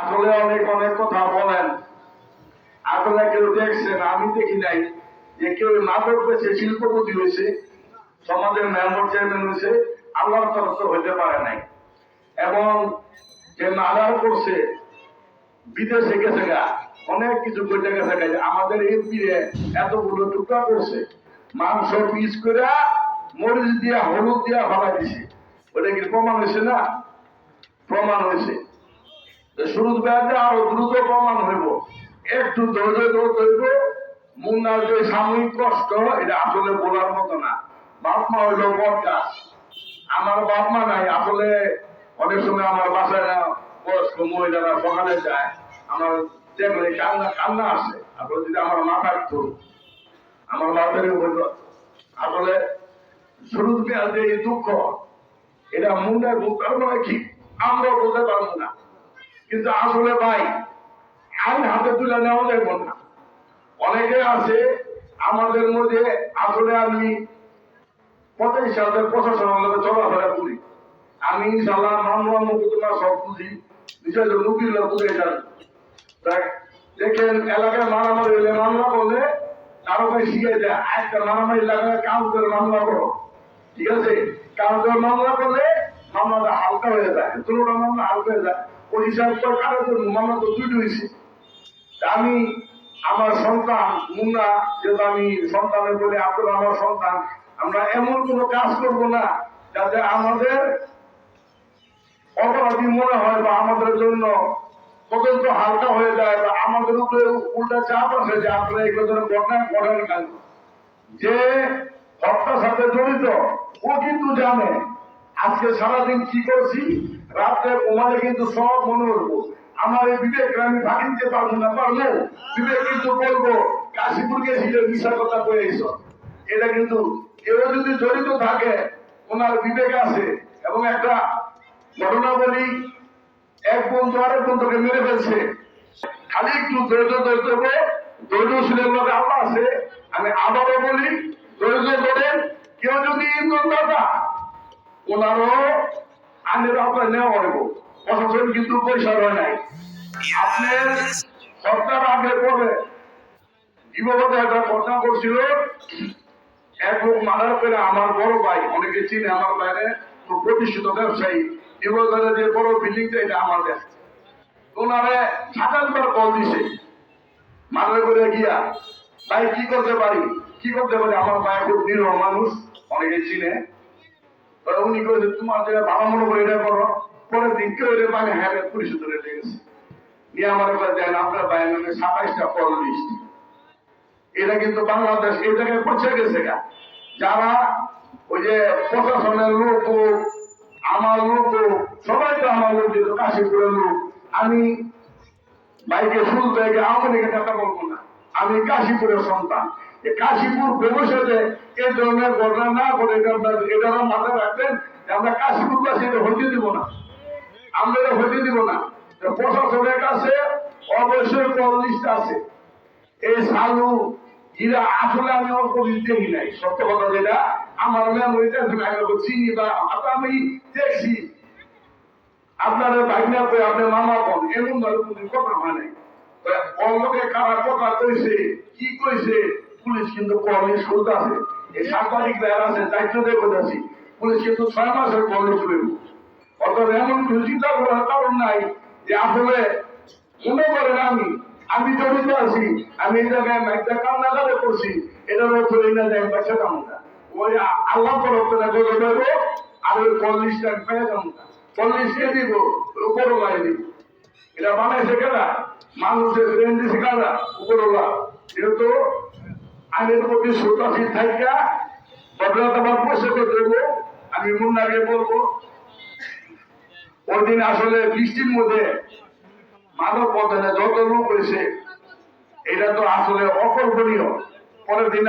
আসলে অনেক অনেক কথা বলেন। আসলে কেউ দেখছেন, আমি দেখি নাই যে কেউ নাটক পেয়েছে শিল্পপতি হয়েছে, সমাজের মেম্বার চেয়ারম্যান হয়েছে, আল্লাহর তরফ হইতে পারে নাই। এবং যে নাদার করছে, বিদেশে গেছে গা, অনেক কিছু করতে গেছে গা আমাদের এই পীরে এতগুলো টুকরা করছে, মাংস পিস করে মরিচ দিয়া, হলুদ দিয়া ভাড়া দিছে। ওটা কি প্রমাণ হয়েছে না? প্রমাণ হয়েছে। শুরু ব্যাপারে আরও দ্রুত প্রমাণ হইব। একটু ধৈর্য ধরতে হইব। মুন্নার যে সাময়িক কষ্ট, এটা আসলে বলার মতো না। বাপ মা হইল বরগাছ আমার বাপ মা নাই, আসলে অনেক সময় আমার বাসায় বয়স্ক মহিলারা সকালে যায়। আমার দেখলে কান্না কান্না আসে। আসলে যদি আমার মা থাকতো, আমার বাপের হইল আসলে শুরু যে এই দুঃখ, এটা মুন্ডায় বুঝতে নয় কি? আমরা বলতে পারব না। কিন্তু আসলে ভাই আইন হাতে তুলে নেওয়া যাবে না। অনেকে আছে, আমাদের মধ্যে আসলে আমি পঁচাশি সালে প্রশাসনের লোকে চলাফেরা করি। আমি ইনশাল্লাহ মামলা মুকুদমা সব বুঝি বিশেষ উকিল বুঝে যান। দেখেন, এলাকায় মারামারি হলে মামলা বলে কারও ভাই শিখে দেয় একটা মারামারি এলাকায় কাউন্টার মামলা করো। ঠিক আছে? কাউন্টার মামলা করলে মামলাটা হালকা হয়ে যায় দুটো মামলা হালকা হয়ে যায়। ওই হিসাব করে কারও জন্য, মামলা তো দুটো হয়েছে। আমি আমার সন্তান মুন্না, যেহেতু আমি সন্তানের বলে আপনার আমার সন্তান, আমরা এমন কোনো কাজ করব না যাতে আমাদের অপরাধী মনে হয় বা আমাদের জন্য তদন্ত হালকা হয়ে যায় বা আমাদের উপরে উল্টা চাপ আসে যে আপনারা এগুলো যেন ঘটনা ঘটেন কেন? যে হত্যার সাথে জড়িত, ও কিন্তু জানে আজকে সারাদিন কি করছি? রাত্রে ঘুমালে কিন্তু সব মনে উঠবো আমার এই বিবেক আমি ভাগ দিতে পারব না পারব বিবেক কিন্তু বলব, কাশীপুর গেছিল, মিশা কথা কয়ে এটা কিন্তু কেউ যদি জড়িত থাকে, ওনার বিবেক আছে। এবং একটা ঘটনা বলি, এক বন্ধু আরেক বন্ধুকে মেরে ফেলছে। খালি একটু ধৈর্য ধরতে হবে। ধৈর্যশীলের লোক আল্লাহ আছে। আমি আবারও বলি, ধৈর্য ধরেন কেউ যদি ইন্ধন দাতা ওনারও আইনের আওতায় নেওয়া হইব। প্রশাসন কিন্তু পয়সা হয় নাই। আপনার সরকার আগে পরে জীবগত একটা ঘটনা করছিল। এক লোক মারার করে আমার বড় ভাই, অনেকে চিনে আমার বাইরে প্রতিষ্ঠিত ব্যবসায়ী। জীবগত যে বড় বিল্ডিংটা এটা আমার দেশ। ওনারে সাতাশবার কল দিছে। মারার করে গিয়া, ভাই, কি করতে পারি? কি করতে পারি? আমার ভাই খুব নিরহ মানুষ, অনেকে চিনে। উনি তোমার ভালো মনে করে এটা করো। দিন কেউ হ্যাঁ গেছে। নিয়ে আমার দেন আপনার বাইরের নামে সাতাইশটা এটা কিন্তু বাংলাদেশ এই জায়গায় পৌঁছে গেছে গা। যারা ওই যে প্রশাসনের লোক আমার লোক সবাই তো আমার লোক, যেহেতু কাশীপুরের লোক, আমি বাইকে শুরু থেকে আওয়ামী বলব না। আমি কাশীপুরের সন্তান। কাশীপুর ভবিষ্যতে এই ধরনের ঘটনা না করে এটা এটারও মাথায় রাখবেন আমরা কাশীপুর বাসী এটা হইতে দিব না। আমরা এটা হইতে দিব না। প্রশাসনের কাছে অবশ্যই কল আছে। এই সালু এরা আসলে আমি অল্প দেখি নাই। সত্য কথা যেটা, আমার মেমোরিতে চিনি বা আমি দেখছি। আপনার ভাগনা করে আপনার মামা কোন এমন ভাবে কথা হয় নাই। অল্পকে কারা কথা কইছে, কি কইছে পুলিশ কিন্তু কলেজ করতে আছে। এই সাংবাদিক যারা আছে, দায়িত্ব দিয়ে বলেছি পুলিশ কিন্তু ছয় মাসের কলেজ চলে অর্থাৎ এমন কিছু চিন্তা করার কারণ নাই যে আসলে মনে করেন আমি আমি জড়িত আছি, আমি এই জায়গায় একটা কান্না কাজে করছি এটার অর্থ এই না যে আমি বাচ্চা না। ওই আল্লাহ থেকে গজে দেবো আর ওই চল্লিশটা পেয়ে যাব না। চল্লিশকে দিব? উপরওয়ালাই দিব? এটা বানাইছে কেনা মানুষের ট্রেন দিছে কারা? উপরওয়ালা। যেহেতু আইনের তোমাকে শ্রদ্ধাশীল থাকা ভদ্রতা তোমার পয়সা দেব, আমি মুন্নাকে বলব ওই দিন আসলে বৃষ্টির মধ্যে মানব পথে যত লোক হয়েছে, এটা তো আসলে অকল্পনীয়। পরের দিন